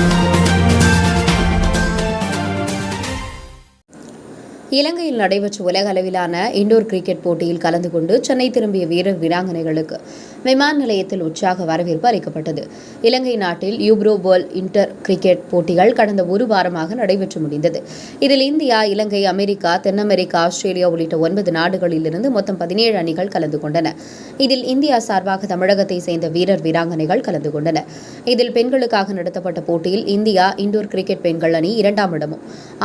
Thank you. இலங்கையில் நடைபெற்ற உலக அளவிலான இண்டோர் கிரிக்கெட் போட்டியில் கலந்து கொண்டு சென்னை திரும்பிய வீரர் வீராங்கனைகளுக்கு விமான நிலையத்தில் உற்சாக வரவேற்பு அளிக்கப்பட்டது. இலங்கை நாட்டில் யூப்ரோ வேர்ல்ட் இன்டர் கிரிக்கெட் போட்டிகள் கடந்த ஒரு வாரமாக நடைபெற்று முடிந்தது. இதில் இந்தியா இலங்கை அமெரிக்கா தென் அமெரிக்கா ஆஸ்திரேலியா உள்ளிட்ட ஒன்பது நாடுகளிலிருந்து மொத்தம் பதினேழு அணிகள் கலந்து கொண்டன. இதில் இந்தியா சார்பாக தமிழகத்தை சேர்ந்த வீரர் வீராங்கனைகள் கலந்து கொண்டனர் இதில் பெண்களுக்காக நடத்தப்பட்ட போட்டியில் இந்தியா இண்டோர் கிரிக்கெட் பெண்கள் அணி இரண்டாம் இடமும்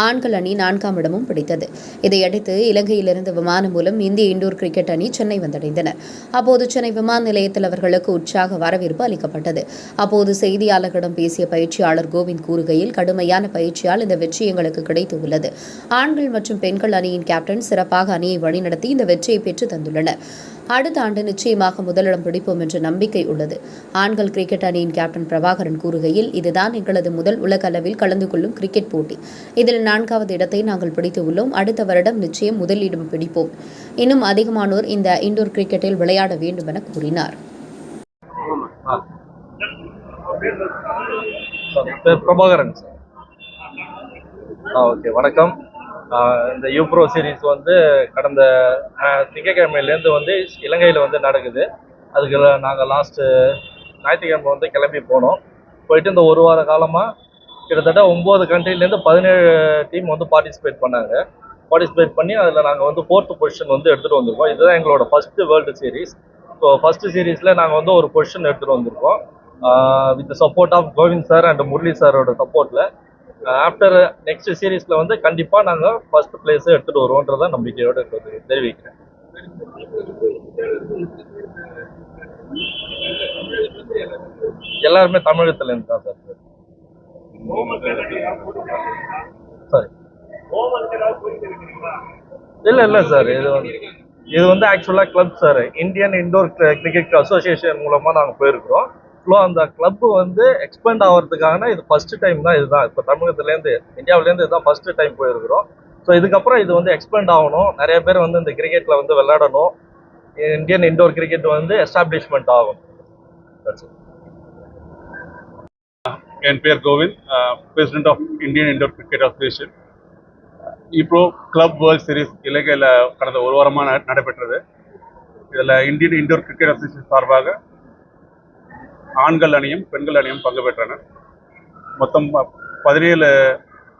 ஆண்கள் அணி நான்காம் இடமும் பிடித்தது. இதையடுத்து இலங்கையிலிருந்து விமானம் மூலம் இந்திய இண்டோர் கிரிக்கெட் அணி சென்னை வந்தடைந்தனர் அப்போது சென்னை விமான நிலையத்தில் அவர்களுக்கு உற்சாக வரவேற்பு அளிக்கப்பட்டது. அப்போது செய்தியாளர்களிடம் பேசிய பயிற்சியாளர் கோவிந்த் கூறுகையில் கடுமையான பயிற்சியால் இந்த வெற்றி எங்களுக்கு கிடைத்துள்ளது ஆண்கள் மற்றும் பெண்கள் அணியின் கேப்டன் சிறப்பாக அணியை வழிநடத்தி இந்த வெற்றியை பெற்று தந்துள்ளனர். அடுத்த ஆண்டு நிச்சயமாக முதலிடம் பிடிப்போம் என்ற நம்பிக்கை உள்ளது. ஆண்கள் கிரிக்கெட் அணியின் கேப்டன் பிரபாகரன் கூறுகையில் இதுதான் எங்களது முதல் உலக அளவில் கலந்து கொள்ளும் கிரிக்கெட் போட்டி. இதில் நான்காவது இடத்தை நாங்கள் பிடித்து உள்ளோம். அடுத்த வருடம் நிச்சயம் முதலிடம் பிடிப்போம். இன்னும் அதிகமானோர் இந்த இண்டோர் கிரிக்கெட்டில் விளையாட வேண்டும் என கூறினார். பிரபாகரன் சார். Ah okay. வணக்கம். இந்த யூப்ரோ சீரிஸ் வந்து கடந்த திங்கக்கிழமையிலேருந்து வந்து இலங்கையில் வந்து நடக்குது. அதுக்கு நாங்கள் லாஸ்ட்டு ஞாயிற்றுக்கிழமை வந்து கிளம்பி போனோம். போயிட்டு இந்த ஒரு வார காலமாக கிட்டத்தட்ட ஒம்பது கண்ட்ரிலேருந்து பதினேழு டீம் வந்து பார்ட்டிசிபேட் பண்ணாங்க. பார்ட்டிசிபேட் பண்ணி அதில் நாங்கள் வந்து ஃபோர்த்து பொசிஷன் வந்து எடுத்துகிட்டு வந்திருக்கோம். இதுதான் எங்களோட first world series so first சீரீஸில் நாங்கள் வந்து ஒரு பொசிஷன் எடுத்துகிட்டு வந்திருக்கோம். With support of Govind sir and Murali சாரோட சப்போர்ட்டில் ஆஃப்டர் நெக்ஸ்ட் சீரீஸில் வந்து கண்டிப்பாக நாங்கள் ஃபர்ஸ்ட் பிளேஸை எடுத்துகிட்டு வருவோன்றதை நம்பிக்கையோடு இருக்கிறது தெரிவிக்கிறேன். எல்லாருமே தமிழகத்துலேருந்து தான் சார். சாரி இல்லை இல்லை சார். இது வந்து இது வந்து ஆக்சுவலாக club sir. Indian indoor cricket association மூலமாக நாங்கள் போயிருக்கிறோம். அந்த கிளப் வந்து எக்ஸ்பெண்ட் ஆகிறதுக்கான இது ஃபர்ஸ்ட் டைம் தான் இதுதான். இப்போ தமிழகத்துலேருந்து இந்தியாவிலேருந்து இதுதான் ஃபர்ஸ்ட் டைம் போயிருக்கிறோம். ஸோ இதுக்கப்புறம் இது வந்து எக்ஸ்பெண்ட் ஆகணும். நிறைய பேர் வந்து இந்த கிரிக்கெட்டில் வந்து விளையாடணும். இந்தியன் இண்டோர் கிரிக்கெட் வந்து எஸ்டாப்ளிஷ்மெண்ட் ஆகும். என் பேர் Govind president of Indian indoor cricket association இப்போ கிளப் வேர்ல்ட் சீரிஸ் இலங்கையில் கடந்த ஒரு வாரமாக நடைபெற்றது. இதில் இந்தியன் இண்டோர் கிரிக்கெட் அசோசியேஷன் சார்பாக ஆண்கள் அணியும் பெண்கள் அணியும் பங்கு பெற்றனர் மொத்தம் ப- பதினேழு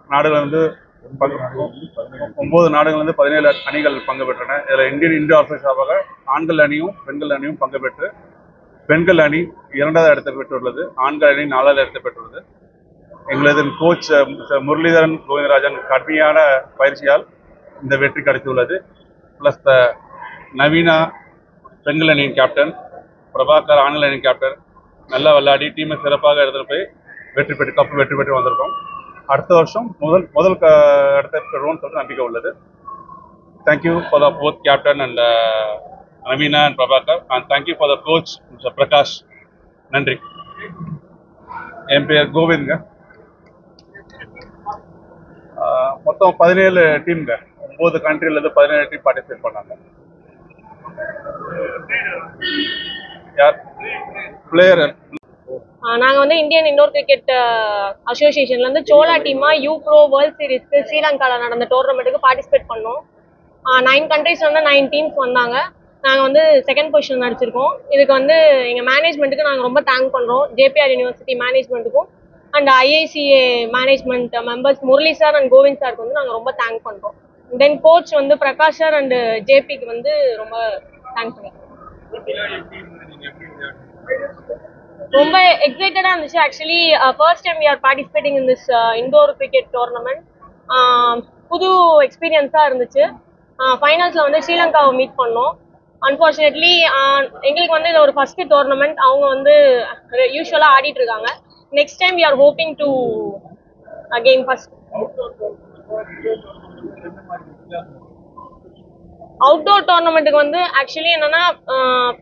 நாடுகள் வந்து பங்கு ஒம்பது பதினேழு அணிகள் பங்கு பெற்றன. இதில் இந்தியன் இந்தியா அசோசியேஷன் சார்பாக ஆண்கள் அணியும் பெண்கள் அணியும் பங்கு பெற்று பெண்கள் அணி இரண்டாவது இடத்தை பெற்றுள்ளது. ஆண்கள் அணி நாலாவது இடத்தை பெற்றுள்ளது. எங்களது கோச் முரளிதரன் கோவிந்தராஜன் கடுமையான பயிற்சியால் இந்த வெற்றி கிடைத்துள்ளது. ப்ளஸ் த நவீனா பெண்கள் அணியின் கேப்டன் பிரபாகர் ஆண்கள் அணியின் கேப்டன் நல்லா விளையாடி டீமை சிறப்பாக எடுத்துகிட்டு போய் வெற்றி பெற்று கப்பு வெற்றி பெற்று வந்திருக்கோம். அடுத்த வருஷம் முதல் முதல் க இடத்தை பெறுவோம்னு சொல்லிட்டு நம்பிக்கை உள்ளது. Thank you for the both captain and Navina and Prabhakar. And thank you for the coach mister Prakash. நன்றி. என் பேர் கோவிந்த்ங்க. மொத்தம் பதினேழு டீம்ங்க ஒம்பது கண்ட்ரிலேருந்து பதினேழு டீம் பார்ட்டிசிபேட் பண்ணாங்க. யார்? பிளேயர் ஆஹ் நாங்க வந்து இந்தியன் இண்டோர் கிரிக்கெட் அசோசியேஷன்ல இருந்து சோலா டீமா யூ ப்ரோ வேர்ல்ட் சீரிஸ்க்கு ஸ்ரீலங்கால நடந்த டோர்னமெண்ட்டுக்கு பார்ட்டிசிபேட் பண்ணோம். நைன் கண்ட்ரிஸ் வந்து நைன் டீம்ஸ் வந்தாங்க. நாங்க வந்து செகண்ட் பொசிஷன் அடிச்சிருக்கோம் இதுக்கு வந்து எங்க மேனேஜ்மெண்ட்டுக்கு நாங்க ரொம்ப தேங்க் பண்றோம். JPR university மேனேஜ்மெண்ட்டுக்கும் and IICA management members Murali sir and Govind சாருக்கு வந்து நாங்க ரொம்ப தேங்க் பண்றோம். தென் கோச் வந்து பிரகாஷ் சார் அண்ட் ஜேபிக்கு வந்து ரொம்ப தேங்க் பண்ணிக்கிறோம் ரொம்ப எக்ஸைட்டடாக இருந்துச்சு. Actually first time we are participating in this indoor cricket tournament புது எக்ஸ்பீரியன்ஸாக இருந்துச்சு. Uh, ஃபைனல்ஸில் வந்து ஸ்ரீலங்காவை மீட் பண்ணோம். அன்ஃபார்ச்சுனேட்லி uh, எங்களுக்கு வந்து இது ஒரு ஃபர்ஸ்ட் டோர்னமெண்ட் அவங்க வந்து யூஸ்வலாக ஆடிட்டு இருக்காங்க. Next time we are hoping to again first outdoor டோர்னமெண்ட்டுக்கு வந்து ஆக்சுவலி என்னன்னா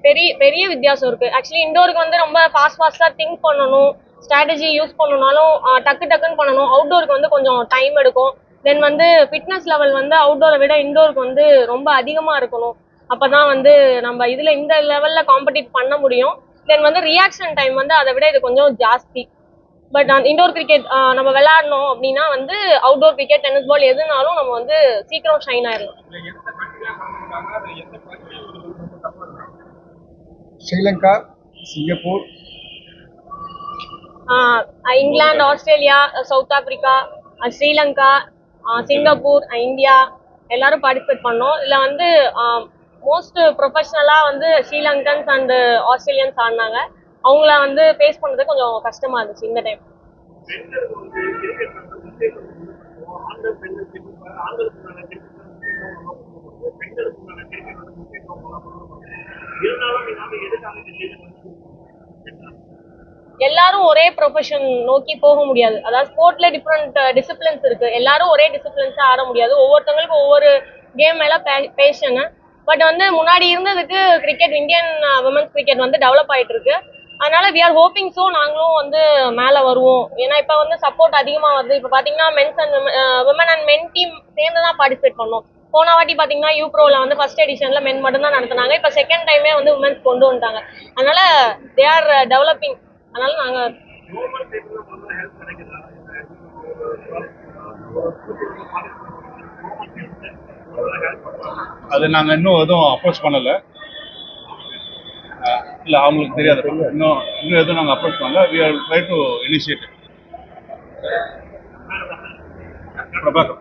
பெரிய பெரிய வித்தியாசம் இருக்கு. ஆக்சுவலி இண்டோருக்கு வந்து ரொம்ப ஃபாஸ்ட் ஃபாஸ்டா திங்க் பண்ணணும் ஸ்ட்ராட்டஜி யூஸ் பண்ணணும்னாலும் டக்கு டக்குன்னு பண்ணணும். அவுட்டோருக்கு வந்து கொஞ்சம் டைம் எடுக்கும். தென் வந்து ஃபிட்னஸ் லெவல் வந்து அவுட்டோரை விட இண்டோருக்கு வந்து ரொம்ப அதிகமா இருக்கணும். அப்பதான் வந்து நம்ம இதுல இந்த லெவல்ல காம்படிட் பண்ண முடியும். தென் வந்து ரியாக்ஷன் டைம் வந்து அதை விட இது கொஞ்சம் ஜாஸ்தி. பட் அந்த இண்டோர் கிரிக்கெட் நம்ம விளையாடணும் அப்படின்னா வந்து அவுட்டோர் கிரிக்கெட் டென்னிஸ் பால் எதுனாலும் நம்ம வந்து சீக்கிரம் ஷைன் ஆயிடலாம் Sri Lanka Singapore. Ah England Australia south Africa Sri Lanka Singapore India எல்லாரும் பார்ட்டிசிபேட் பண்ணோம். இதில் வந்து மோஸ்ட் ப்ரொஃபஷ்னலாக வந்து ஸ்ரீலங்கன்ஸ் அண்டு ஆஸ்திரேலியன்ஸ் ஆடினாங்க. அவங்கள வந்து ஃபேஸ் பண்ணுறது கொஞ்சம் கஷ்டமாக இருந்துச்சு இந்த டைம் எல்லாரும் ஒரே ப்ரொஃபஷன் நோக்கி போக முடியாது. அதாவது ஸ்போர்ட்ல டிஃப்ரெண்ட் டிசிப்ளின்ஸ் இருக்கு. எல்லாரும் ஒரே டிசிப்ளின்ஸா ஆட முடியாது. ஒவ்வொருத்தவங்களுக்கும் ஒவ்வொரு கேம் மேல பேஷன் பட் வந்து முன்னாடி இருந்ததுக்கு கிரிக்கெட் இந்தியன் விமன்ஸ் கிரிக்கெட் வந்து டெவலப் ஆயிட்டு இருக்கு. அதனால வி ஆர் ஹோப்பிங் ஸோ நாங்களும் வந்து மேலே வருவோம். ஏன்னா இப்போ வந்து சப்போர்ட் அதிகமாக வருது. இப்போ பார்த்தீங்கன்னா mens and women and men team சேர்ந்து தான் பார்ட்டிசிபேட் பண்ணோம். போன வாட்டி பார்த்தீங்கன்னா யூப்ரோவில் வந்து ஃபர்ஸ்ட் எடிஷனில் மென் மட்டும் தான் நடத்துனாங்க. இப்போ செகண்ட் டைமே வந்து உமன்ஸ் கொண்டு வந்துட்டாங்க. அதனால தே ஆர் டெவலப்பிங் அதனால நாங்கள் அது நாங்கள் இன்னும் எதுவும் அப்ரோச் பண்ணலை. இல்லை அவங்களுக்கு தெரியாது. இன்னும் இன்னும் எதுவும் நாங்கள் அப்ரோச் பண்ணல. We are try to initiate Prabhakar.